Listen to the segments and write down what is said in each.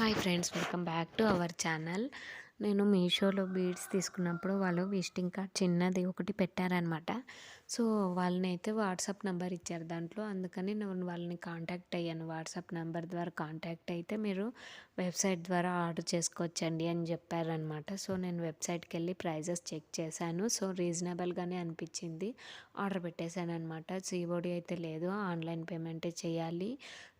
Hi friends welcome back to our channel. నేను మీషోలో beads తీసుకున్నప్పుడు వాళ్ళు విజిటింగ్ కార్డ్ చిన్నది ఒకటి పెట్టారనమాట సో వాళ్ళని అయితే వాట్సాప్ నెంబర్ ఇచ్చారు దాంట్లో. అందుకని నేను వాళ్ళని కాంటాక్ట్ అయ్యాను. వాట్సాప్ నెంబర్ ద్వారా కాంటాక్ట్ అయితే మీరు వెబ్సైట్ ద్వారా ఆర్డర్ చేసుకోవచ్చండి అని చెప్పారనమాట సో నేను వెబ్సైట్కి వెళ్ళి ప్రైజెస్ చెక్ చేశాను. సో రీజనబుల్గానే అనిపించింది. ఆర్డర్ పెట్టేశాను అనమాట సిఓడి అయితే లేదు. ఆన్లైన్ పేమెంటే చేయాలి.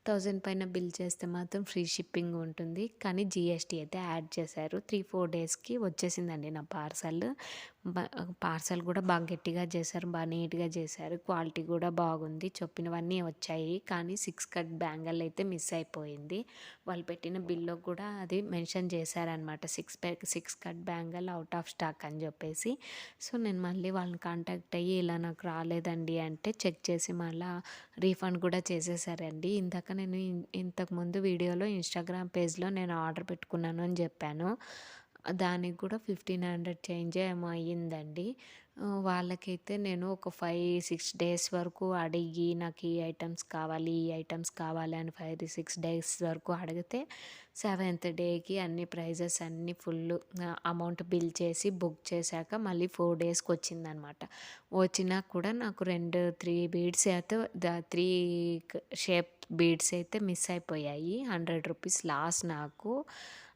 థౌజండ్ పైన బిల్ చేస్తే మాత్రం ఫ్రీ షిప్పింగ్ ఉంటుంది. కానీ జిఎస్టీ అయితే యాడ్ చేశారు. త్రీ ఫోర్ డేస్కి వచ్చేసిందండి నా పార్సల్. పార్సల్ కూడా బాగా గట్టిగా చేశారు బాగా నీట్గా చేశారు. క్వాలిటీ కూడా బాగుంది. చెప్పినవన్నీ వచ్చాయి. కానీ సిక్స్ కట్ బ్యాంగల్ అయితే మిస్ అయిపోయింది. వాళ్ళు పెట్టిన బిల్లో కూడా అది మెన్షన్ చేశారనమాట six six cut bangle out of stock అని చెప్పేసి. సో నేను మళ్ళీ వాళ్ళని కాంటాక్ట్ అయ్యి ఇలా నాకు రాలేదండి అంటే చెక్ చేసి మళ్ళీ రీఫండ్ కూడా చేసేసారండి. ఇందాక నేను ఇంతకుముందు వీడియోలో ఇన్స్టాగ్రామ్ పేజ్లో నేను ఆర్డర్ పెట్టుకున్నాను అని చెప్పాను. దానికి కూడా ఫిఫ్టీన్ హండ్రెడ్ చేంజ్ ఏమో అయ్యిందండి. వాళ్ళకైతే నేను ఒక ఫైవ్ సిక్స్ డేస్ వరకు అడిగి నాకు ఈ ఐటమ్స్ కావాలి ఈ ఐటమ్స్ కావాలి అని ఫైవ్ సిక్స్ డేస్ వరకు అడిగితే సెవెంత్ డేకి అన్ని ప్రైజెస్ అన్నీ ఫుల్ అమౌంట్ బిల్ చేసి బుక్ చేశాక మళ్ళీ ఫోర్ డేస్కి వచ్చిందనమాట వచ్చినా కూడా నాకు రెండు త్రీ బీడ్స్ అయితే ద త్రీ షేప్ బీడ్స్ అయితే మిస్ అయిపోయాయి. హండ్రెడ్ రూపీస్ లాస్ నాకు.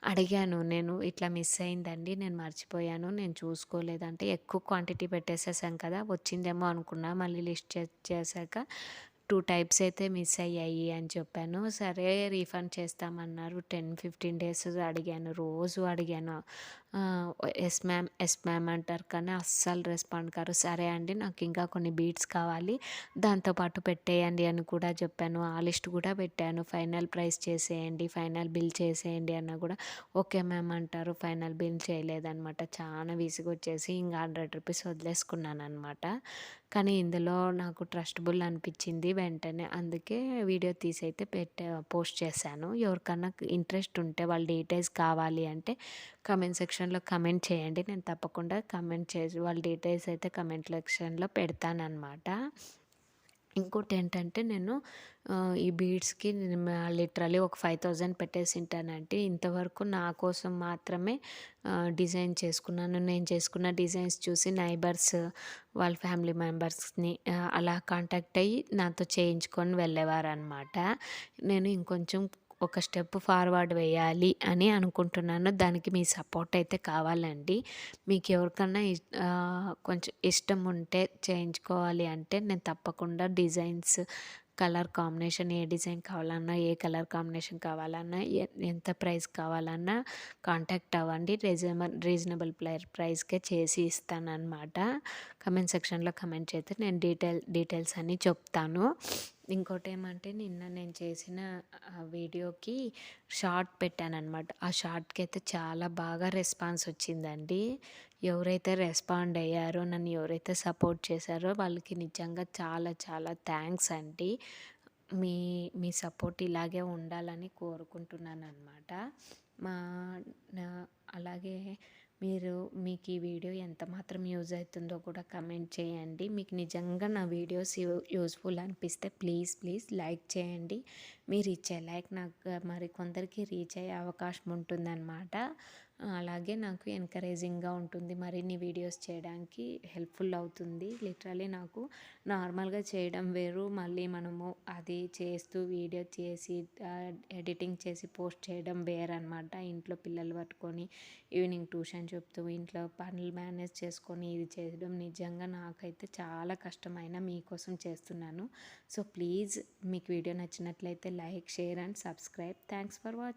అడిగాను. నేను ఇట్లా మిస్ అయిందండి నేను మర్చిపోయాను నేను చూసుకోలేదంటే ఎక్కువ క్వాంటిటీ పెట్టేసేసాం కదా వచ్చిందేమో అనుకున్నా మళ్ళీ లిస్ట్ చేశాక టూ టైప్స్ అయితే మిస్ అయ్యాయి అని చెప్పాను. సరే రీఫండ్ చేస్తామన్నారు. టెన్ ఫిఫ్టీన్ డేస్ అడిగాను. రోజు అడిగాను. ఎస్ మ్యామ్ ఎస్ మ్యామ్ అంటారు కానీ అస్సలు రెస్పాండ్ కారు. సరే అండి నాకు ఇంకా కొన్ని బీట్స్ కావాలి. దాంతోపాటు పెట్టేయండి అని కూడా చెప్పాను. ఆ లిస్ట్ కూడా పెట్టాను. ఫైనల్ ప్రైస్ చేసేయండి ఫైనల్ బిల్ చేసేయండి అన్న కూడా ఓకే మ్యామ్ అంటారు. ఫైనల్ బిల్ చేయలేదన్నమాట. చాలా విసుగొచ్చేసి ఇంకా హండ్రెడ్ రూపీస్ వదిలేసుకున్నాను అనమాట కానీ ఇందులో నాకు ట్రస్టబుల్ అనిపించింది వెంటనే. అందుకే వీడియో తీసి అయితే పెట్టే పోస్ట్ చేశాను. ఎవరికన్నా ఇంట్రెస్ట్ ఉంటే వాళ్ళ డీటెయిల్స్ కావాలి అంటే కమెంట్ సెక్షన్లో కమెంట్ చేయండి. నేను తప్పకుండా కమెంట్ చేసి వాళ్ళ డీటెయిల్స్ అయితే కమెంట్ సెక్షన్లో పెడతానమాట ఇంకోటి ఏంటంటే నేను ఈ బీడ్స్కి లిటరలీ ఒక ఫైవ్ థౌజండ్ పెట్టేసి ఉంటానంటే ఇంతవరకు నా కోసం మాత్రమే డిజైన్ చేసుకున్నాను నేను చేసుకున్న డిజైన్స్ చూసి నైబర్స్ వాళ్ళ ఫ్యామిలీ మెంబర్స్ని అలా కాంటాక్ట్ అయ్యి నాతో చేయించుకొని వెళ్ళేవారు అనమాట నేను ఇంకొంచెం ఒక స్టెప్ ఫార్వర్డ్ వేయాలి అని అనుకుంటున్నాను. దానికి మీ సపోర్ట్ అయితే కావాలండి. మీకు ఎవరికన్నా కొంచెం ఇష్టం ఉంటే చేయించుకోవాలి అంటే నేను తప్పకుండా డిజైన్స్ కలర్ కాంబినేషన్ ఏ డిజైన్ కావాలన్నా ఏ కలర్ కాంబినేషన్ కావాలన్నా ఎంత ప్రైస్ కావాలన్నా కాంటాక్ట్ అవ్వండి. రీజనబుల్ రీజనబుల్ ప్రైస్కే చేసి ఇస్తానన్నమాట. కమెంట్ సెక్షన్లో కమెంట్ చేస్తే నేను డీటెయిల్ డీటెయిల్స్ అన్నీ చెప్తాను. ఇంకోటి ఏమంటే నిన్న నేను చేసిన వీడియోకి షార్ట్ పెట్టాను అనమాట ఆ షార్ట్కి అయితే చాలా బాగా రెస్పాన్స్ వచ్చిందండి. ఎవరైతే రెస్పాండ్ అయ్యారో నన్ను ఎవరైతే సపోర్ట్ చేశారో వాళ్ళకి నిజంగా చాలా చాలా థ్యాంక్స్ అండి. మీ మీ సపోర్ట్ ఇలాగే ఉండాలని కోరుకుంటున్నాను అనమాట మా అలాగే మీరు మీకు ఈ వీడియో ఎంత మాత్రం యూజ్ అవుతుందో కూడా కమెంట్ చేయండి. మీకు నిజంగా నా వీడియోస్ యూస్ఫుల్ అనిపిస్తే ప్లీజ్ ప్లీజ్ లైక్ చేయండి. మీరు ఇచ్చే లైక్ నాకు మరి కొందరికి రీచ్ అయ్యే అవకాశం ఉంటుందన్నమాట. అలాగే నాకు ఎంకరేజింగ్గా ఉంటుంది మరిన్ని వీడియోస్ చేయడానికి హెల్ప్ఫుల్ అవుతుంది. లిటరలీ నాకు నార్మల్గా చేయడం వేరు. మళ్ళీ మనము అది చేస్తూ వీడియో చేసి ఎడిటింగ్ చేసి పోస్ట్ చేయడం వేరనమాట ఇంట్లో పిల్లలు పట్టుకొని ఈవినింగ్ ట్యూషన్ చెప్తూ ఇంట్లో పనులు మేనేజ్ చేసుకొని ఇది చేయడం నిజంగా నాకైతే చాలా కష్టమైన మీకోసం చేస్తున్నాను. సో ప్లీజ్ మీకు వీడియో నచ్చినట్లయితే like share and subscribe thanks for watching